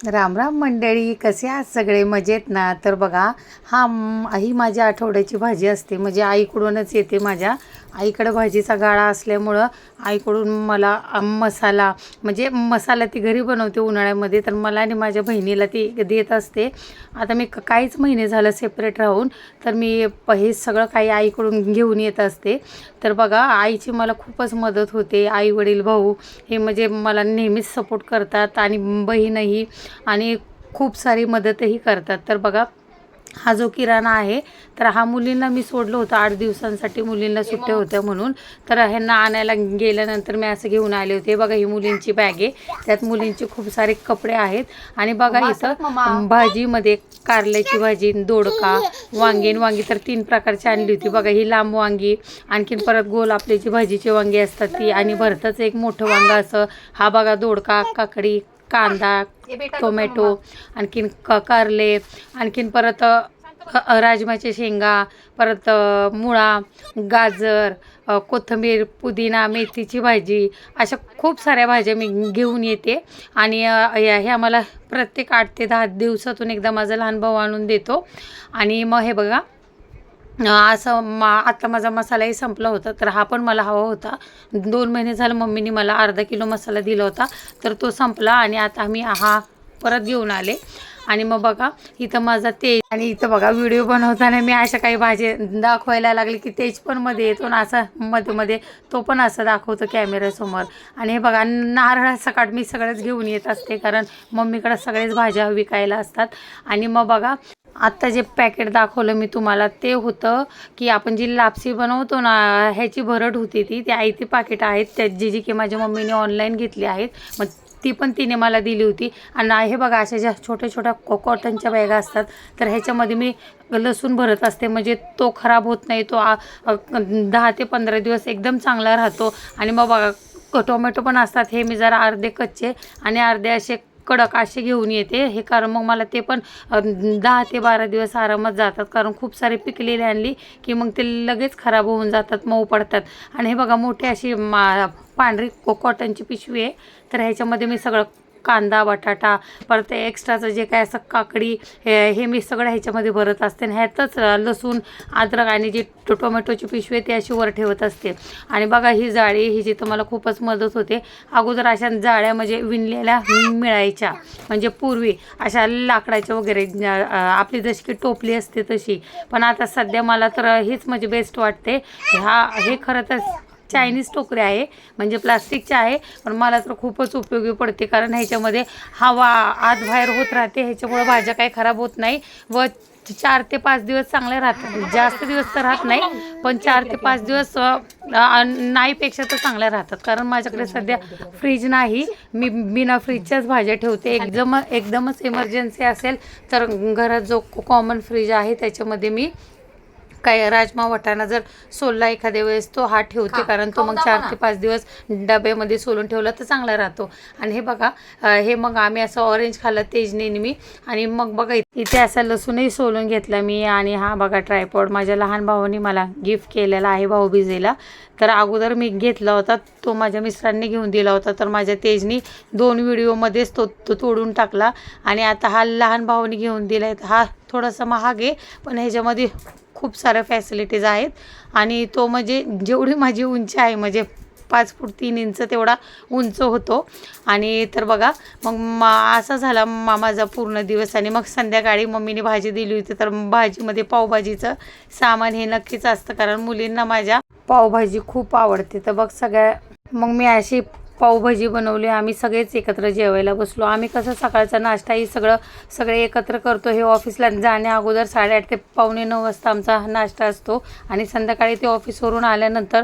राम राम मंडळी कसे आहात सगळे? मजेत ना? तर बघा हा ही माझ्या आठवड्याची भाजी असते. म्हणजे आईकडूनच येते माझ्या. आईकडं भाजीचा गाळा असल्यामुळं आईकडून मला मसाला म्हणजे मसाला ती घरी बनवते उन्हाळ्यामध्ये तर मला आणि माझ्या बहिणीला ती देत असते. आता मी क- काहीच महिने झालं सेपरेट राहून तर मी प- हे सगळं काही आईकडून घेऊन येत असते. तर बघा आईची मला खूपच मदत होते आई वडील भाऊ हे म्हणजे मला नेहमीच सपोर्ट करतात आणि बहीणही आणि खूप सारी मदतही करतात. तर बघा हा जो किराणा आहे तर हा मुलींना मी सोडलं होतं. आठ दिवसांसाठी मुलींना सुट्ट्या होत्या म्हणून. तर ह्यांना आणायला गेल्यानंतर मी असं घेऊन आले होते. बघा ही मुलींची बॅग आहे. त्यात मुलींचे खूप सारे कपडे आहेत. आणि बघा इथं भाजीमध्ये कारल्याची भाजी दोडका वांगी आणि वांगी तर तीन प्रकारची आणली होती. बघा ही लांब वांगी आणखीन परत गोल आपली जी भाजीची वांगी असतात ती. आणि भरताचं एक मोठं वांग असं. हा बघा दोडका काकडी कांदा टोमॅटो आणखीन क कारले आणखीन परत राजमाच्या शेंगा परत मुळा गाजर कोथिंबीर पुदिना मेथीची भाजी अशा खूप साऱ्या भाज्या मी घेऊन येते. आणि ह्या मला प्रत्येक आठ ते दहा दिवसातून एकदा माझा लहान भाऊ आणून देतो. आणि मग हे बघा असं मा आता माझा मसालाही संपला होता तर हा पण मला हवा होता. दोन महिने झालं मम्मीने मला अर्धा किलो मसाला दिला होता तर तो संपला आणि आता मी हा परत घेऊन आले. आणि मग बघा इथं माझा तेज आणि इथं बघा व्हिडिओ बनवताना मी अशा काही भाजी दाखवायला लागले की तेज पण मध्ये येतो ना असं मध्ये मध्ये तो पण असं दाखवतो कॅमेऱ्यासमोर आणि हे बघा नारळ सकाळ मी सगळंच घेऊन येत असते कारण मम्मीकडं सगळेच भाज्या विकायला असतात. आणि मग बघा आत्ता जे पॅकेट दाखवलं मी तुम्हाला ते होतं की आपण जी लापसी बनवतो ना ह्याची भरड होती ती. ती आई ती पाकिट आहेत त्या जी जी की माझ्या मम्मीने ऑनलाईन घेतली आहेत. मग ती पण तिने मला दिली होती. आणि हे बघा अशा ज्या छोट्या छोट्या कॉ कॉटनच्या बॅगा असतात तर ह्याच्यामध्ये मी लसूण भरत असते. म्हणजे तो खराब होत नाही तो दहा ते पंधरा दिवस एकदम चांगला राहतो. आणि मग बघा टोमॅटो पण असतात हे मी जरा अर्धे कच्चे आणि अर्धे असे कडक असे घेऊन येते. हे कारण मग मला ते पण दहा ते बारा दिवस आरामात जातात. कारण खूप सारे पिकलेले आणली की मग ते लगेच खराब होऊन जातात मऊ पडतात. आणि हे बघा मोठी अशी मा पांढरी को कॉटनची पिशवी आहे. तर ह्याच्यामध्ये मी सगळं कांदा बटाटा परत एक्स्ट्राचं जे काय असं काकडी हे हे मी सगळं ह्याच्यामध्ये भरत असते. आणि ह्यातच लसूण अद्रक आणि जी टो टोमॅटोची पिशवी आहे ती अशी वर ठेवत असते. आणि बघा ही जाळी ही जिथं मला खूपच मदत होते अगोदर अशा जाळ्या म्हणजे विणलेल्या मिळायच्या. म्हणजे पूर्वी अशा लाकडाच्या वगैरे आपली जशी की टोपली असते तशी. पण आता सध्या मला तर हेच म्हणजे बेस्ट वाटते. ह्या हे खरं तर चायनीज टोकरी आहे म्हणजे प्लास्टिकचे आहे पण मला तर खूपच उपयोगी पडते कारण ह्याच्यामध्ये हवा आत बाहेर होत राहते ह्याच्यामुळं भाज्या काही खराब होत नाही. व चार ते पाच दिवस चांगल्या राहतात. जास्त दिवस तर राहत नाही पण चार ते पाच दिवस नाहीपेक्षा तर चांगल्या राहतात. कारण माझ्याकडे सध्या फ्रीज नाही. मी बिना फ्रीजच्याच भाज्या ठेवते. एकदम एकदमच इमर्जन्सी असेल तर घरात जो कॉमन फ्रीज आहे त्याच्यामध्ये मी काय राजमा वाटाणा जर सोलला एखाद्या वेळेस तो हा ठेवते कारण तो मग चार ते पाच दिवस डब्यामध्ये सोलून ठेवला तर चांगला राहतो. आणि हे बघा हे मग आम्ही असं ऑरेंज खाल्लं तेजने मी आणि मग बघा इथे असा लसूणही सोलून घेतला मी. आणि हा बघा ट्रायपॉड माझ्या लहान भावाने मला गिफ्ट केलेला आहे भाऊबीजेला तर अगोदर मी घेतला होता तो माझ्या मिस्टरांनी घेऊन दिला होता. तर माझ्या तेजनी दोन व्हिडिओमध्येच तो तो तोडून टाकला. आणि आता हा लहान भावाने घेऊन दिला आहे हा थोडंसं महाग आहे पण ह्याच्यामध्ये खूप साऱ्या फॅसिलिटीज आहेत. आणि तो म्हणजे जेवढी माझी उंची आहे म्हणजे पाच फूट तीन इंच तेवढा उंच होतो. आणि तर बघा मग मा असा झाला मा माझा पूर्ण दिवस आणि मग संध्याकाळी मम्मीने भाजी दिली होती तर भाजीमध्ये पावभाजीचं सामान हे नक्कीच असतं. कारण मुलींना माझ्या पावभाजी खूप आवडते. तर बघ सगळ्या मग मी अशी पावभाजी बनवली आम्ही सगळेच एकत्र जेवायला बसलो. आम्ही कसं सकाळचा नाश्ताही सगळं सगळे एकत्र करतो. हे ऑफिसला जाण्या अगोदर साडेआठ ते पावणे नऊ वाजता आमचा नाश्ता असतो. आणि संध्याकाळी ते ऑफिसवरून आल्यानंतर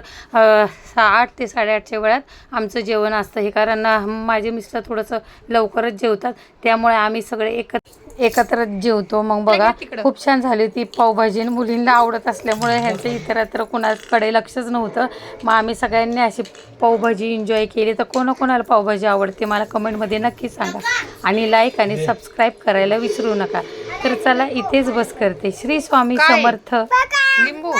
आठ ते साडेआठच्या वेळात आमचं जेवण असतं. हे कारण माझे मिस्टर थोडंसं लवकरच जेवतात. त्यामुळे आम्ही सगळे एकत्र एकत्र जेवतो. मग बघा खूप छान झाली ती पावभाजी आणि मुलींना आवडत असल्यामुळे ह्यांचं इतरत्र कुणाकडे लक्षच नव्हतं. मग आम्ही सगळ्यांनी अशी पावभाजी एन्जॉय केली. तर कोणाकोणाला पावभाजी आवडते मला कमेंटमध्ये नक्की सांगा. आणि लाईक आणि सबस्क्राईब करायला विसरू नका. तर चला इथेच बस करते. श्री स्वामी समर्थ. लिंबू.